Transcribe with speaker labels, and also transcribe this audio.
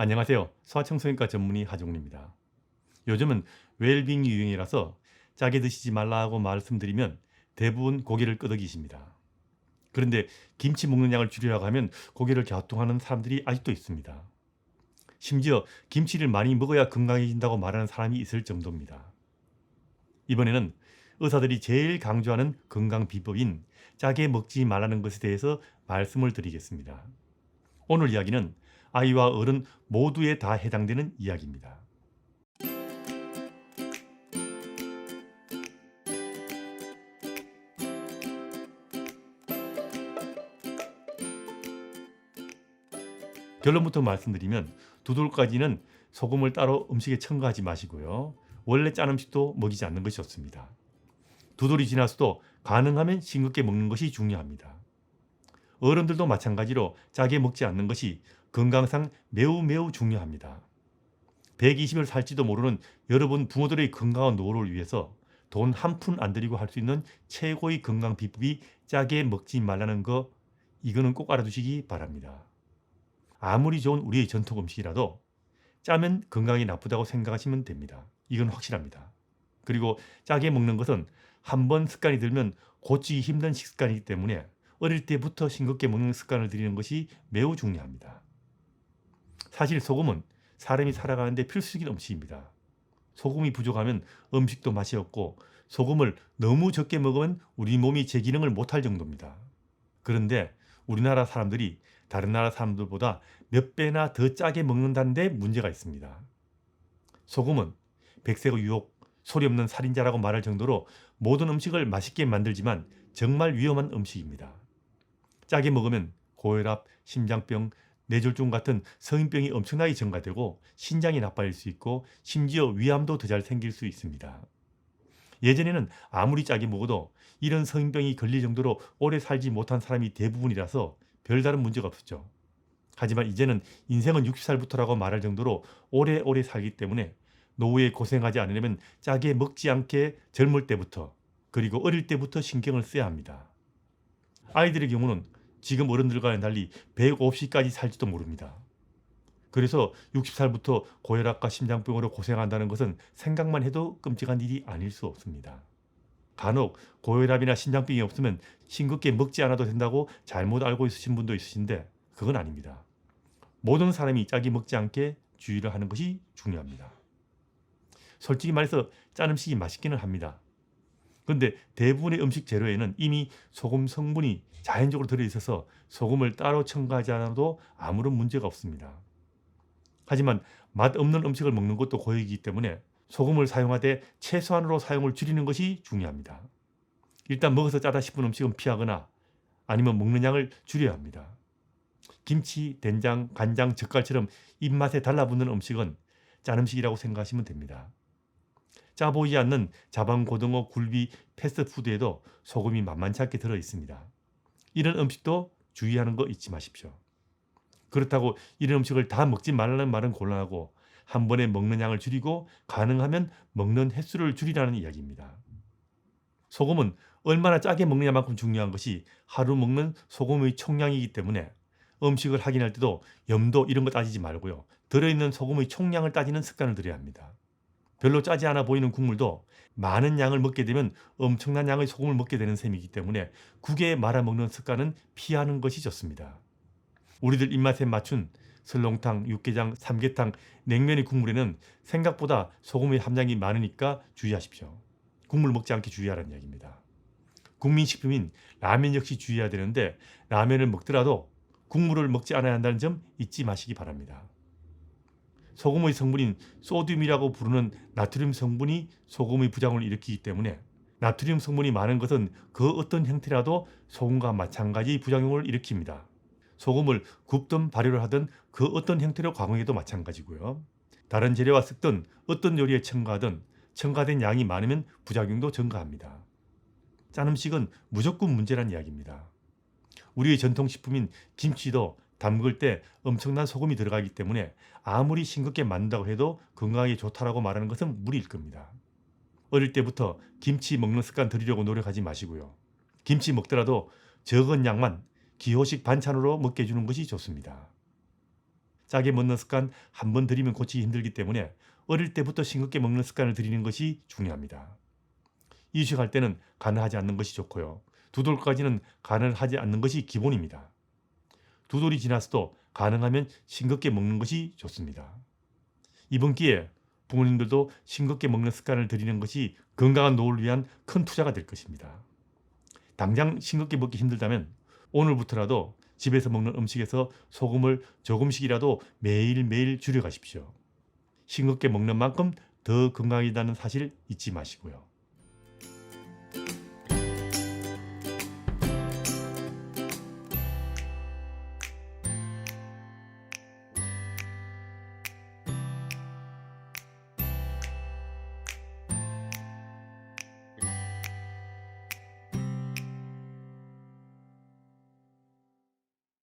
Speaker 1: 안녕하세요. 소아청소년과 전문의 하종훈입니다. 요즘은 웰빙 유행이라서 짜게 드시지 말라고 말씀드리면 대부분 고개를 끄덕이십니다. 그런데 김치 먹는 양을 줄이라고 하면 고개를 갸우뚱하는 사람들이 아직도 있습니다. 심지어 김치를 많이 먹어야 건강해진다고 말하는 사람이 있을 정도입니다. 이번에는 의사들이 제일 강조하는 건강 비법인 짜게 먹지 말라는 것에 대해서 말씀을 드리겠습니다. 오늘 이야기는 아이와 어른 모두에 다 해당되는 이야기입니다. 결론부터 말씀드리면 두 돌까지는 소금을 따로 음식에 첨가하지 마시고요. 원래 짠 음식도 먹이지 않는 것이 좋습니다. 두 돌이 지나서도 가능하면 싱겁게 먹는 것이 중요합니다. 어른들도 마찬가지로 짜게 먹지 않는 것이 건강상 매우 매우 중요합니다. 120을 살지도 모르는 여러분 부모들의 건강한 노후를 위해서 돈 한 푼 안 들이고 할 수 있는 최고의 건강 비법이 짜게 먹지 말라는 거 이거는 꼭 알아두시기 바랍니다. 아무리 좋은 우리의 전통 음식이라도 짜면 건강이 나쁘다고 생각하시면 됩니다. 이건 확실합니다. 그리고 짜게 먹는 것은 한 번 습관이 들면 고치기 힘든 식습관이기 때문에 어릴 때부터 싱겁게 먹는 습관을 들이는 것이 매우 중요합니다. 사실 소금은 사람이 살아가는데 필수적인 음식입니다. 소금이 부족하면 음식도 맛이 없고 소금을 너무 적게 먹으면 우리 몸이 제 기능을 못할 정도입니다. 그런데 우리나라 사람들이 다른 나라 사람들보다 몇 배나 더 짜게 먹는다는 데 문제가 있습니다. 소금은 백색의 유혹, 소리 없는 살인자라고 말할 정도로 모든 음식을 맛있게 만들지만 정말 위험한 음식입니다. 짜게 먹으면 고혈압, 심장병, 뇌졸중 같은 성인병이 엄청나게 증가되고 신장이 나빠질 수 있고 심지어 위암도 더 잘 생길 수 있습니다. 예전에는 아무리 짜게 먹어도 이런 성인병이 걸릴 정도로 오래 살지 못한 사람이 대부분이라서 별다른 문제가 없었죠. 하지만 이제는 인생은 60살부터라고 말할 정도로 오래오래 살기 때문에 노후에 고생하지 않으려면 짜게 먹지 않게 젊을 때부터 그리고 어릴 때부터 신경을 써야 합니다. 아이들의 경우는 지금 어른들과는 달리 150까지 살지도 모릅니다. 그래서 60살부터 고혈압과 심장병으로 고생한다는 것은 생각만 해도 끔찍한 일이 아닐 수 없습니다. 간혹 고혈압이나 심장병이 없으면 싱겁게 먹지 않아도 된다고 잘못 알고 있으신 분도 있으신데 그건 아닙니다. 모든 사람이 짜게 먹지 않게 주의를 하는 것이 중요합니다. 솔직히 말해서 짠 음식이 맛있기는 합니다. 그런데 대부분의 음식 재료에는 이미 소금 성분이 자연적으로 들어있어서 소금을 따로 첨가하지 않아도 아무런 문제가 없습니다. 하지만 맛 없는 음식을 먹는 것도 고역이기 때문에 소금을 사용하되 최소한으로 사용을 줄이는 것이 중요합니다. 일단 먹어서 짜다 싶은 음식은 피하거나 아니면 먹는 양을 줄여야 합니다. 김치, 된장, 간장, 젓갈처럼 입맛에 달라붙는 음식은 짠 음식이라고 생각하시면 됩니다. 짜 보이지 않는 자반 고등어, 굴비, 패스트푸드에도 소금이 만만치 않게 들어 있습니다. 이런 음식도 주의하는 거 잊지 마십시오. 그렇다고 이런 음식을 다 먹지 말라는 말은 곤란하고 한 번에 먹는 양을 줄이고 가능하면 먹는 횟수를 줄이라는 이야기입니다. 소금은 얼마나 짜게 먹느냐만큼 중요한 것이 하루 먹는 소금의 총량이기 때문에 음식을 확인할 때도 염도 이런 거 따지지 말고요. 들어있는 소금의 총량을 따지는 습관을 들여야 합니다. 별로 짜지 않아 보이는 국물도 많은 양을 먹게 되면 엄청난 양의 소금을 먹게 되는 셈이기 때문에 국에 말아 먹는 습관은 피하는 것이 좋습니다. 우리들 입맛에 맞춘 설렁탕, 육개장, 삼계탕, 냉면의 국물에는 생각보다 소금의 함량이 많으니까 주의하십시오. 국물 먹지 않게 주의하라는 이야기입니다. 국민식품인 라면 역시 주의해야 되는데 라면을 먹더라도 국물을 먹지 않아야 한다는 점 잊지 마시기 바랍니다. 소금의 성분인 소듐이라고 부르는 나트륨 성분이 소금의 부작용을 일으키기 때문에 나트륨 성분이 많은 것은 그 어떤 형태라도 소금과 마찬가지 부작용을 일으킵니다. 소금을 굽든 발효를 하든 그 어떤 형태로 가공해도 마찬가지고요. 다른 재료와 섞든 어떤 요리에 첨가하든 첨가된 양이 많으면 부작용도 증가합니다. 짠 음식은 무조건 문제란 이야기입니다. 우리의 전통식품인 김치도 담글 때 엄청난 소금이 들어가기 때문에 아무리 싱겁게 만든다고 해도 건강에 좋다라고 말하는 것은 무리일 겁니다. 어릴 때부터 김치 먹는 습관 들이려고 노력하지 마시고요. 김치 먹더라도 적은 양만 기호식 반찬으로 먹게 해주는 것이 좋습니다. 짜게 먹는 습관 한 번 들이면 고치기 힘들기 때문에 어릴 때부터 싱겁게 먹는 습관을 들이는 것이 중요합니다. 이식할 때는 간을 하지 않는 것이 좋고요. 두 돌까지는 간을 하지 않는 것이 기본입니다. 두 돌이 지나서도 가능하면 싱겁게 먹는 것이 좋습니다. 이번 기회에 부모님들도 싱겁게 먹는 습관을 들이는 것이 건강한 노후를 위한 큰 투자가 될 것입니다. 당장 싱겁게 먹기 힘들다면 오늘부터라도 집에서 먹는 음식에서 소금을 조금씩이라도 매일매일 줄여가십시오. 싱겁게 먹는 만큼 더 건강이라는 사실 잊지 마시고요.